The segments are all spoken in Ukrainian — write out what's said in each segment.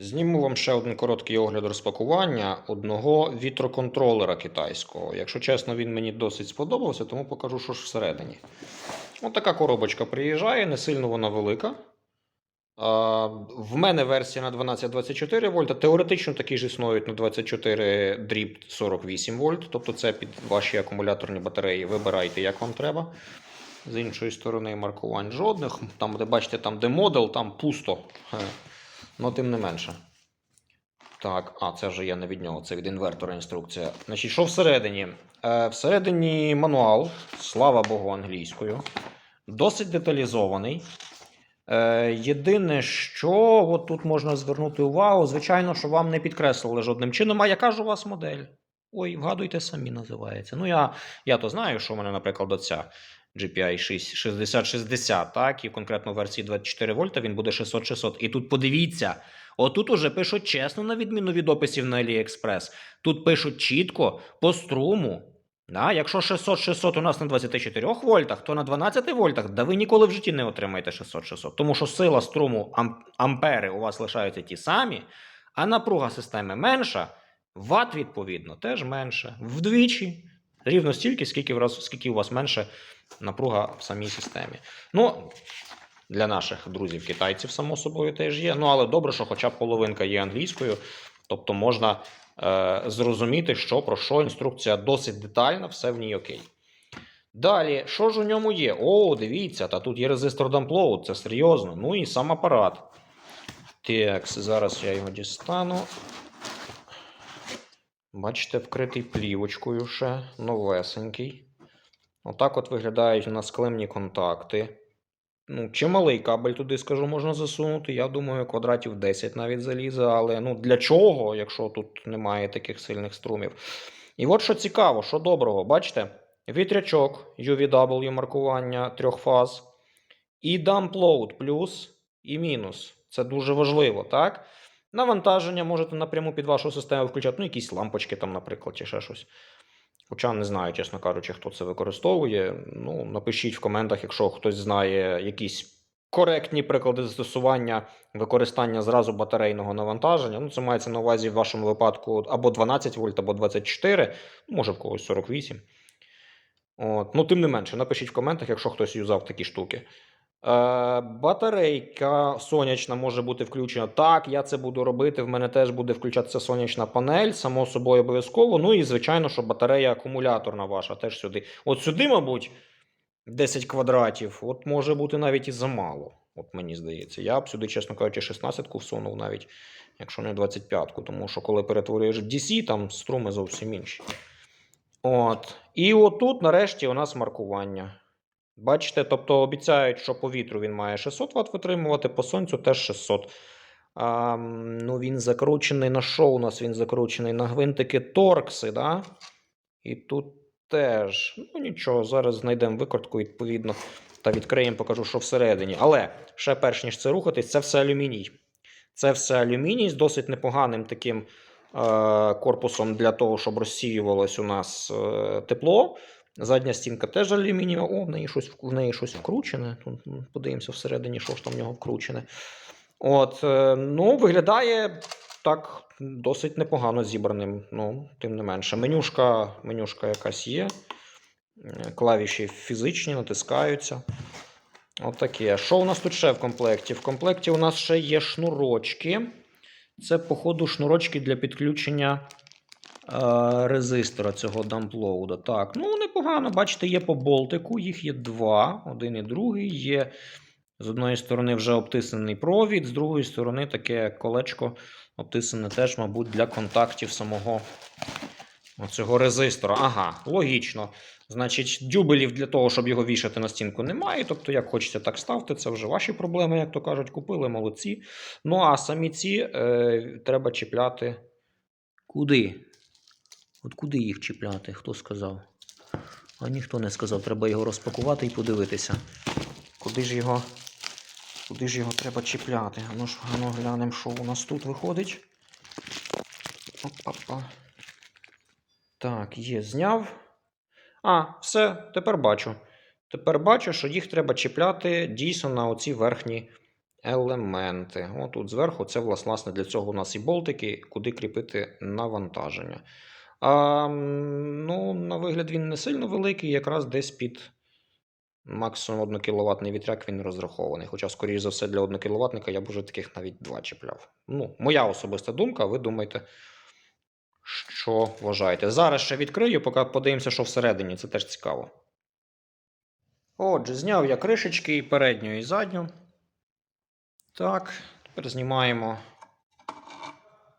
Зніму вам ще один короткий огляд розпакування одного вітроконтролера китайського. Якщо чесно, він мені досить сподобався, тому покажу, що ж всередині. Ось така коробочка приїжджає, не сильно вона велика. В мене версія на 12-24 вольта. Теоретично такі ж існують на 24 дріб 48 вольт. Тобто це під ваші акумуляторні батареї. Вибирайте, як вам треба. З іншої сторони, маркувань жодних. Там, де бачите, там де модел, там пусто. Ну, тим не менше. Так, а, це вже я не від нього, це від інвертора інструкція. Значить, що всередині? Е, всередині мануал, слава Богу, англійською. Досить деталізований. Е, єдине, що от тут можна звернути увагу, звичайно, що вам не підкреслили жодним чином, а яка ж у вас модель? Ой, вгадуйте самі називається. Ну, я, я то знаю, що у мене, наприклад, оця GPI 6 6060, так, і в конкретно версії 24 вольта він буде 600-600. І тут подивіться, отут уже пишуть чесно, на відміну від описів на AliExpress. Тут пишуть чітко по струму. Да, якщо 600-600 у нас на 24 вольтах, то на 12 вольтах, да ви ніколи в житті не отримаєте 600-600. Тому що сила струму ам- ампери у вас лишаються ті самі, а напруга системи менша, ват, відповідно, теж менше. Вдвічі. Рівно стільки, скільки, в раз, скільки у вас менше напруга в самій системі. Ну, для наших друзів китайців, само собою, теж є. Ну, але добре, що хоча б половинка є англійською, тобто можна е, зрозуміти, що про що інструкція досить детальна, все в ній окей. Dалі, що ж у ньому є? О, дивіться, та тут є резистор дамплоуд, це серйозно. Ну і сам апарат. Так, зараз я його дістану. Бачите, вкритий плівочкою ще, новесенький. Отак от виглядають у нас клемні контакти. Ну, чималий кабель туди, скажу, можна засунути. Я думаю, квадратів 10 навіть залізе, але ну, для чого, якщо тут немає таких сильних струмів. І от що цікаво, що доброго, бачите? Вітрячок UVW маркування трьох фаз. І дамплоуд плюс і мінус. Це дуже важливо, так? Навантаження можете напряму під вашу систему включати, ну, якісь лампочки там, наприклад, чи ще щось. Хоча не знаю, чесно кажучи, хто це використовує. Ну, напишіть в коментах, якщо хтось знає якісь коректні приклади застосування використання зразу батарейного навантаження. Ну, це мається на увазі в вашому випадку або 12 вольт, або 24, ну, може в когось 48. От. Ну, тим не менше, напишіть в коментах, якщо хтось юзав такі штуки. Е, батарейка сонячна може бути включена. Так, я це буду робити. В мене теж буде включатися сонячна панель, само собою обов'язково. Ну і звичайно, що батарея акумуляторна ваша теж сюди. От сюди, мабуть, 10 квадратів. От може бути навіть і замало. От мені здається. Я б сюди, чесно кажучи, 16-ку всунув навіть, якщо не 25-ку. Тому що коли перетворюєш DC, там струми зовсім інші. От. І отут, нарешті, у нас маркування. Бачите, тобто обіцяють, що по вітру він має 600 Вт витримувати, по сонцю теж 600. А, ну, він закручений на що у нас? Він закручений на гвинтики торкси, да? І тут теж. Ну нічого, зараз знайдемо викрутку відповідно та відкриємо, покажу, що всередині. Але ще перш ніж це рухатись, це все алюміній. Це все алюміній з досить непоганим таким е, корпусом для того, щоб розсіювалось у нас е, тепло. Задня стінка теж алюмінієва. О, в неї щось, в неї щось вкручене. Тут подивимося всередині, що ж там в нього вкручене. От, е, ну, виглядає так досить непогано зібраним. Ну, тим не менше. Менюшка, менюшка якась є. Е, Клавіші фізичні, натискаються. Отаке. Що у нас тут ще в комплекті? В комплекті у нас ще є шнурочки. Це, походу, шнурочки для підключення резистора цього дамплоуда. Так, ну непогано. Бачите, є по болтику, їх є два, один і другий. Є з одної сторони вже обтисаний провід, з другої сторони таке колечко обтисане теж, мабуть, для контактів самого цього резистора. Ага, логічно. Значить, дюбелів для того, щоб його вішати на стінку, немає. Тобто, як хочете, так ставте. Це вже ваші проблеми, як то кажуть, купили, молодці. Ну, а самі ці е, треба чіпляти. Куди? От куди їх чіпляти? Хто сказав? А ніхто не сказав. Треба його розпакувати і подивитися. Куди ж його, куди ж його треба чіпляти? Ну ж ну, глянемо, що у нас тут виходить. Опа-па. Так, є, зняв. А, все, тепер бачу. Тепер бачу, що їх треба чіпляти дійсно на оці верхні елементи. Отут зверху це власне для цього у нас і болтики, куди кріпити навантаження. А, ну, на вигляд він не сильно великий, якраз десь під максимум 1 кВт вітряк він розрахований. Хоча, скоріш за все, для 1 кВт я б уже таких навіть два чіпляв. Ну, моя особиста думка, ви думаєте, що вважаєте. Зараз ще відкрию, поки подивимося, що всередині, це теж цікаво. Отже, зняв я кришечки і передню, і задню. Так, тепер знімаємо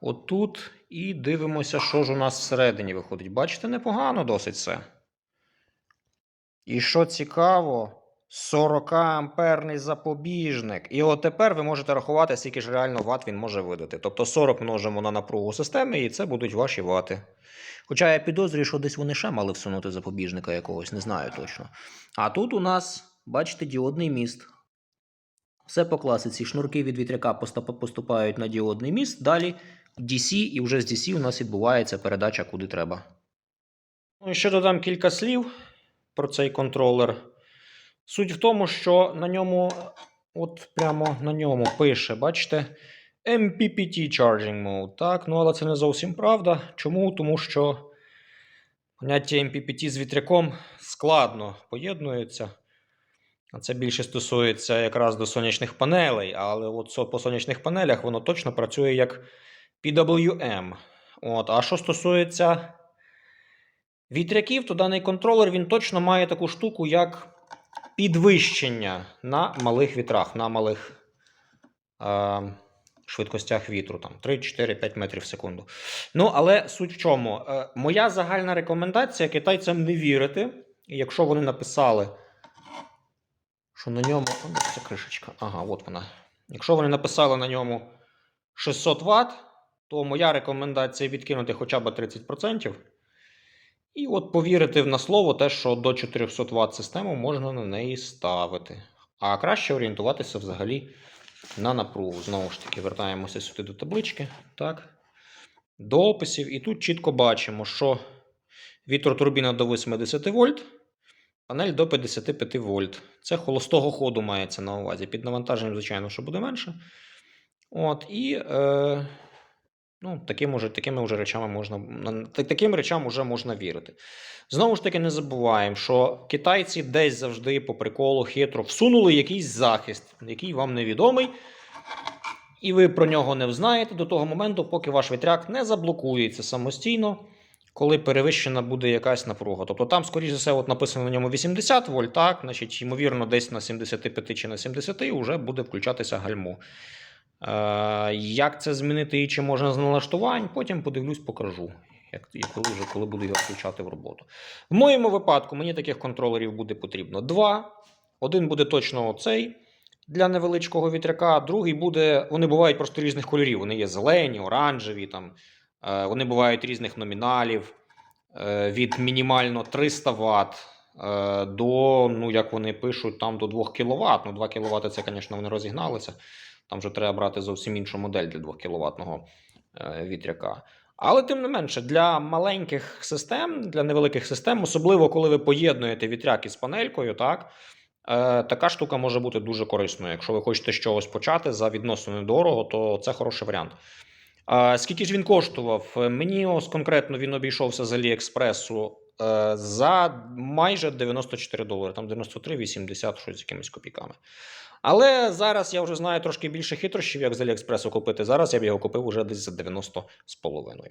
отут і дивимося, що ж у нас всередині виходить. Бачите, непогано досить все. І що цікаво, 40 амперний запобіжник. І от тепер ви можете рахувати, скільки ж реально ват він може видати. Тобто 40 множимо на напругу системи, і це будуть ваші вати. Хоча я підозрюю, що десь вони ще мали всунути запобіжника якогось, не знаю точно. А тут у нас, бачите, діодний міст. Все по класиці. Шнурки від вітряка поступають на діодний міст. Далі DC, і вже з DC у нас відбувається передача куди треба. Ну і ще додам кілька слів про цей контролер. Суть в тому, що на ньому, от прямо на ньому пише, бачите, MPPT Charging Mode. Так, ну але це не зовсім правда. Чому? Тому що поняття MPPT з вітряком складно поєднується. А це більше стосується якраз до сонячних панелей, але от по сонячних панелях воно точно працює як PWM. От, а що стосується вітряків, то даний контролер він точно має таку штуку, як підвищення на малих вітрах, на малих е, швидкостях вітру, там 3, 4, 5 метрів в секунду. Ну, але суть в чому? Е, моя загальна рекомендація китайцям не вірити. Якщо вони написали, що на ньому. О, ця кришечка. Ага, от вона. Якщо вони написали на ньому 600 Вт, то моя рекомендація відкинути хоча б 30%. І от повірити на слово те, що до 400 Вт систему можна на неї ставити. А краще орієнтуватися взагалі на напругу. Знову ж таки, вертаємося сюди до таблички. Так. До описів. І тут чітко бачимо, що вітротурбіна до 80 вольт, панель до 55 вольт. Це холостого ходу мається на увазі. Під навантаженням, звичайно, що буде менше. От, і е, ну, таким уже, такими вже речами можна, таким речам вже можна вірити. Знову ж таки, не забуваємо, що китайці десь завжди по приколу хитро всунули якийсь захист, який вам невідомий. І ви про нього не взнаєте до того моменту, поки ваш вітряк не заблокується самостійно, коли перевищена буде якась напруга. Тобто там, скоріш за все, от написано на ньому 80 вольт, так, значить, ймовірно, десь на 75 чи на 70 вже буде включатися гальмо. Е, як це змінити і чи можна з налаштувань, потім подивлюсь, покажу. Як, як коли, вже, коли буду його включати в роботу. В моєму випадку мені таких контролерів буде потрібно два. Один буде точно оцей для невеличкого вітряка, другий буде. Вони бувають просто різних кольорів. Вони є зелені, оранжеві, там, е, вони бувають різних номіналів е, від мінімально 300 Вт до, ну, як вони пишуть, там до 2 кВт. Ну, 2 кВт це, звісно, вони розігналися. Там вже треба брати зовсім іншу модель для 2 кВт вітряка. Але тим не менше, для маленьких систем, для невеликих систем, особливо коли ви поєднуєте вітряк із панелькою, так, е, така штука може бути дуже корисною. Якщо ви хочете з чогось почати за відносно недорого, то це хороший варіант. Е, скільки ж він коштував? Е, Мені ось конкретно він обійшовся з Аліекспресу е, за майже 94 долари, там 93,80 щось з якимись копійками. Але зараз я вже знаю трошки більше хитрощів, як з Аліекспресу купити. Зараз я б його купив уже десь за 90 з половиною.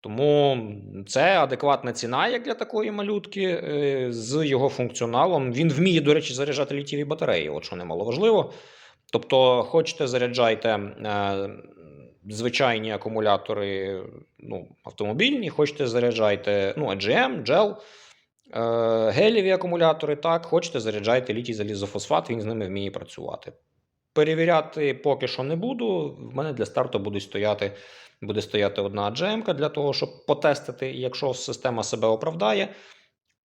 Тому це адекватна ціна, як для такої малютки, е, з його функціоналом. Він вміє, до речі, заряджати літіві батареї, от що немало важливо. Тобто, хочете заряджайте е, звичайні акумулятори ну, автомобільні, хочете заряджайте ну, AGM, GEL, е, гелєві акумулятори, так, хочете заряджайте літій залізофосфат, він з ними вміє працювати. Перевіряти поки що не буду. В мене для старту буде стояти, буде стояти одна AGM для того, щоб потестити, якщо система себе оправдає,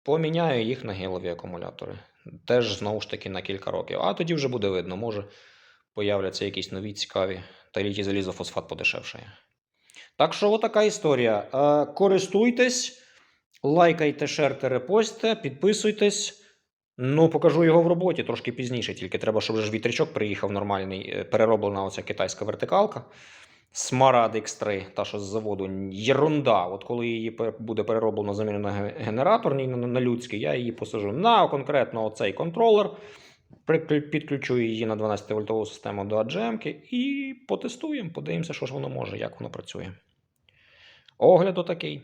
поміняю їх на гелові акумулятори. Теж знову ж таки на кілька років. А тоді вже буде видно, може появляться якісь нові цікаві, та літій залізофосфат подешевшає. Так що, отака історія. Е, користуйтесь, лайкайте, шерте, репостите, підписуйтесь. Ну, покажу його в роботі трошки пізніше, тільки треба, щоб ж вітрячок приїхав нормальний, е, перероблена оця китайська вертикалка. Смарад X3, та що з заводу, єрунда. От коли її буде перероблено заміну на ге- генераторний, на, людський, я її посажу на конкретно оцей контролер, підключу її на 12-вольтову систему до AGM і потестуємо, подивимося, що ж воно може, як воно працює. Огляд отакий.